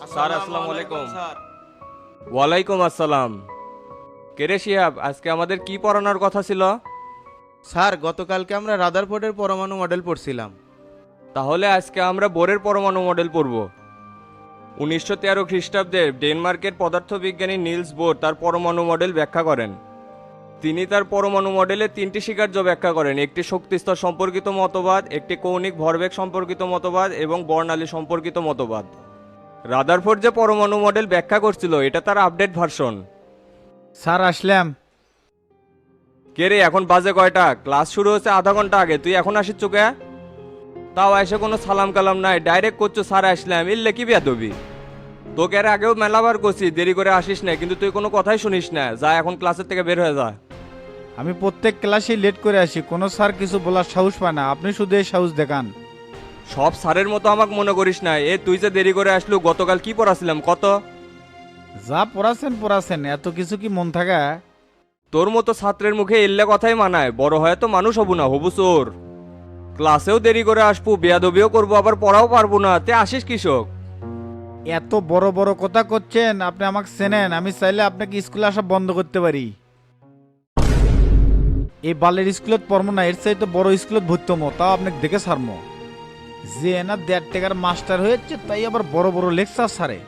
Sir আসসালামু আলাইকুম sir ওয়ালাইকুম আসসালাম। কেরে শিহাব আজকে আমাদের কি পড়ানোর কথা ছিল? স্যার গতকালকে আমরা রাদারফোর্ডের পরমাণু মডেল পড়ছিলাম। তাহলে আজকে আমরা বোরের পরমাণু মডেল পড়ব। উনিশশো তেরো খ্রিস্টাব্দে ডেনমার্কের পদার্থবিজ্ঞানী নিলস বোর তার পরমাণু মডেল ব্যাখ্যা করেন। তিনি তার পরমাণু মডেলে তিনটি স্বীকার্য ব্যাখ্যা করেন একটি শক্তিস্তর সম্পর্কিত মতবাদ একটি কৌণিক ভরবেগ সম্পর্কিত মতবাদ এবং বর্ণালী সম্পর্কিত মতবাদ। রাদারফোর্ড যে পরমাণু মডেল ব্যাখ্যা করছিল এটা তার আপডেট ভার্সন স্যার আসলাম। কে রে এখন বাজে কয়টা? ক্লাস শুরু হচ্ছে আধা ঘণ্টা আগে তুই এখন আসিস চোখে? তাও এসে কোনো সালাম কালাম নাই ডাইরেক্ট করছ স্যার আসলাম। ইল্লে কি বেয়াদবি? তোকে এর আগেও মেলাবার করছি দেরি করে আসিস না কিন্তু তুই কোনো কথাই শুনিস না। যা এখন ক্লাসের থেকে বের হয়ে যা। আমি প্রত্যেক ক্লাসে লেট করে আসি কোনো স্যার কিছু বলার সাহস পায় না। আপনি শুধু এই সাহস দেখান। সব স্যারের মতো আমাকে মনে করিস না। এ তুই যে দেরি করে আসলো গতকাল কি পড়াছিলাম? কত? যা পড়াছেন পড়াছেন এত কিছু কি মন থাকা? তোর মতো ছাত্রের মুখে এল্লে কথাই মানায়। বড় হয় তো মানুষ হবু না হবু চোর। ক্লাসেও দেরি করে আসব বেয়াদবিও করব আবার পড়াও পারব না। তে আসিস কৃষক? এত বড় বড় কথা করছেন আপনি আমাকে চেনেন আমি চাইলে আপনাকে স্কুলে আসা বন্ধ করতে পারি। এই বালের স্কুলত পড়ব না এর চাইতে বড় স্কুলত ভর্তি হমো তাও আপনাকে দেখে সারমো। যে না দেড় টাকার মাস্টার হয়েছে তাই আবার বড় বড় লেকচার সারে।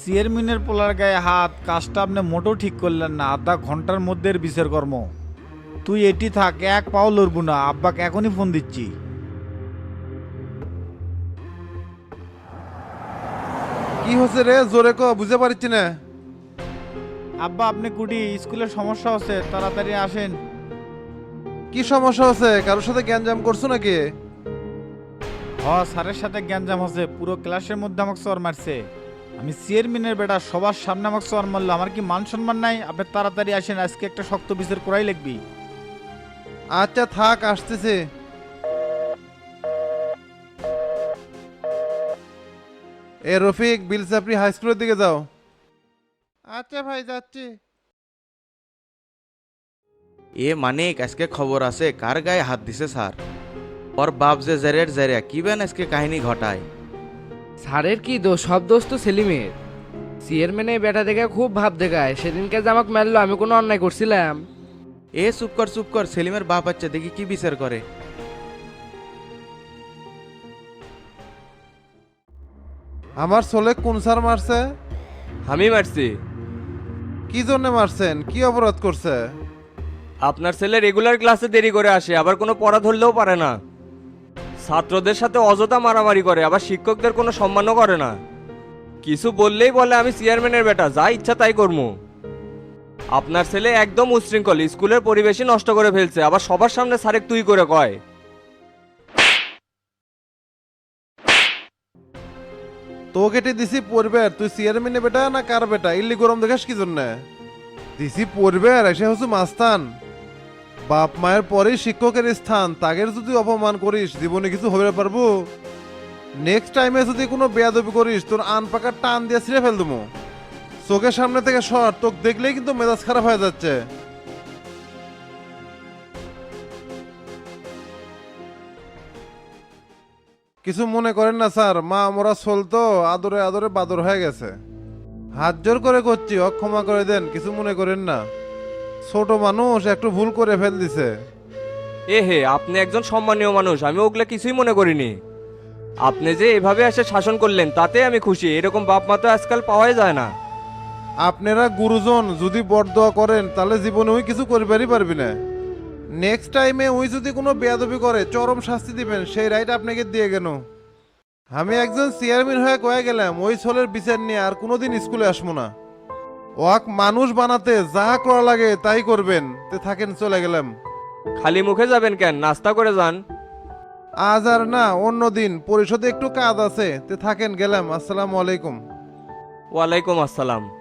চেয়ারম্যানের পোলার গায়ে হাত কাজটা আপনি মোটেও ঠিক করলেন না আধা ঘণ্টার মধ্যে বিচার কর্ম। তুই এটি থাক এক পাও লড়বো না আব্বাকে এখনই ফোন দিচ্ছি। কি হচ্ছে রে? জোরে ক বুঝতে পারছি না। আব্বা আপনি কুটি স্কুলের সমস্যা হচ্ছে তাড়াতাড়ি আসেন। কি সমস্যা হচ্ছে? কারোর সাথে গ্যাঞ্জাম করছ নাকি? হ স্যারের সাথে গ্যাঞ্জাম হচ্ছে। পুরো ক্লাসের মধ্যে আমাকে চর মারছে। আমি চেয়ারম্যানের বেটা সবার সামনে আমাকে চর মারলো। আমার কি মান সম্মান নাই? আপনি তাড়াতাড়ি আসেন আজকে একটা শক্ত বিচার করাই লিখবি আচ্ছা থাক আসতেছে। এ রফিক বিলসাপড়ি হাই স্কুলের দিকে যাও। আচ্ছা ভাই যাচ্ছি। এ মানিক আজকে খবর আছে কার গায়ে হাত দিছে স্যার? ওর বাপ যে জেরের জেরিয়া কি বেন আজকে কাহিনী ঘটায়? স্যারের কি দোষ? সব দোষ তো সেলিমের। চেয়ারম্যানে বেটা দেখে খুব ভাব দেখায়। সেদিনকে যে আমাকে মারলো আমি কোনো অন্যায় করছিলাম। এ চুপ কর চুপ কর সেলিমের বাপ আছে দেখি কি বিচার করে। আমার ছোলে কোন স্যার মারছে? আমি মারছি। কি জন্য মারছেন? কি অপরাধ করছে? আপনার ছেলে রেগুলার ক্লাসে দেরি করে আসে, আবার কোনো পড়া ধরলেও পারে না। ছাত্রদের সাথে অযথা মারামারি করে, আবার শিক্ষকদের কোনো সম্মানও করে না। কিছু বললেই বলে আমি চেয়ারম্যানের বেটা, যা ইচ্ছা তাই করব আপনার ছেলে একদম উশৃঙ্খল স্কুলের পরিবেশই নষ্ট করে ফেলছে, আবার সবার সামনে সারেক তুই করে কয়। তো দিছি পরিবার, তুই চেয়ারম্যানে বেটা না কার বেটা? ইল্লি গরম দেখাস কি জন্য? দিছি পরিবার, এসে হচ্ছে মাস্তান। বাপ মায়ের পরেই শিক্ষকের স্থান। তাগের যদি অপমান করিস, জীবনে কিছু হবে পারব। নেক্সট টাইমে যদি কোনো বেয়াদবি করিস, তোর আন পাকার টান দিয়ে ছিঁড়ে ফেল দেবো। চোখের সামনে থেকে সর, তোকে দেখলেই কিন্তু মেজাজ খারাপ হয়ে যাচ্ছে। কিছু মনে করেন না স্যার, মা আমরা চলতো আদরে আদরে বাদর হয়ে গেছে। হাত জোর করে করছি, অক্ষমা করে দেন, কিছু মনে করেন না। ছোট মানুষ একটু ভুল করে ফেল দিছে। এ হে আপনি একজন সম্মানীয় মানুষ আমি ওগুলা কিছুই মনে করিনি। আপনি যে এভাবে এসে শাসন করলেন তাতে আমি খুশি এরকম বাপ মা তো আজকাল পাওয়াই যায় না। আপনারা গুরুজন যদি বরদোয়া করেন তাহলে জীবনে ওই কিছু করবারই পারবি না। নেক্সট টাইমে ওই যদি কোনো বেয়াদবি করে চরম শাস্তি দিবেন সেই রাইট আপনাকে দিয়ে গেল। আমি একজন চেয়ারম্যান হয়ে কয়ে গেলাম ওই ছেলের বিচার নিয়ে আর কোনোদিন স্কুলে আসব না। ওয়াক মানুষ বানাতে যা করা লাগে তাই করবেন। তে থাকেন চলে গেলাম। খালি মুখে যাবেন কেন? নাস্তা করে যান। আজ আর না অন্য দিন। পরিষদে একটু কাজ আছে। তে থাকেন গেলাম। আসসালামু আলাইকুম। ওয়ালাইকুম আসসালাম।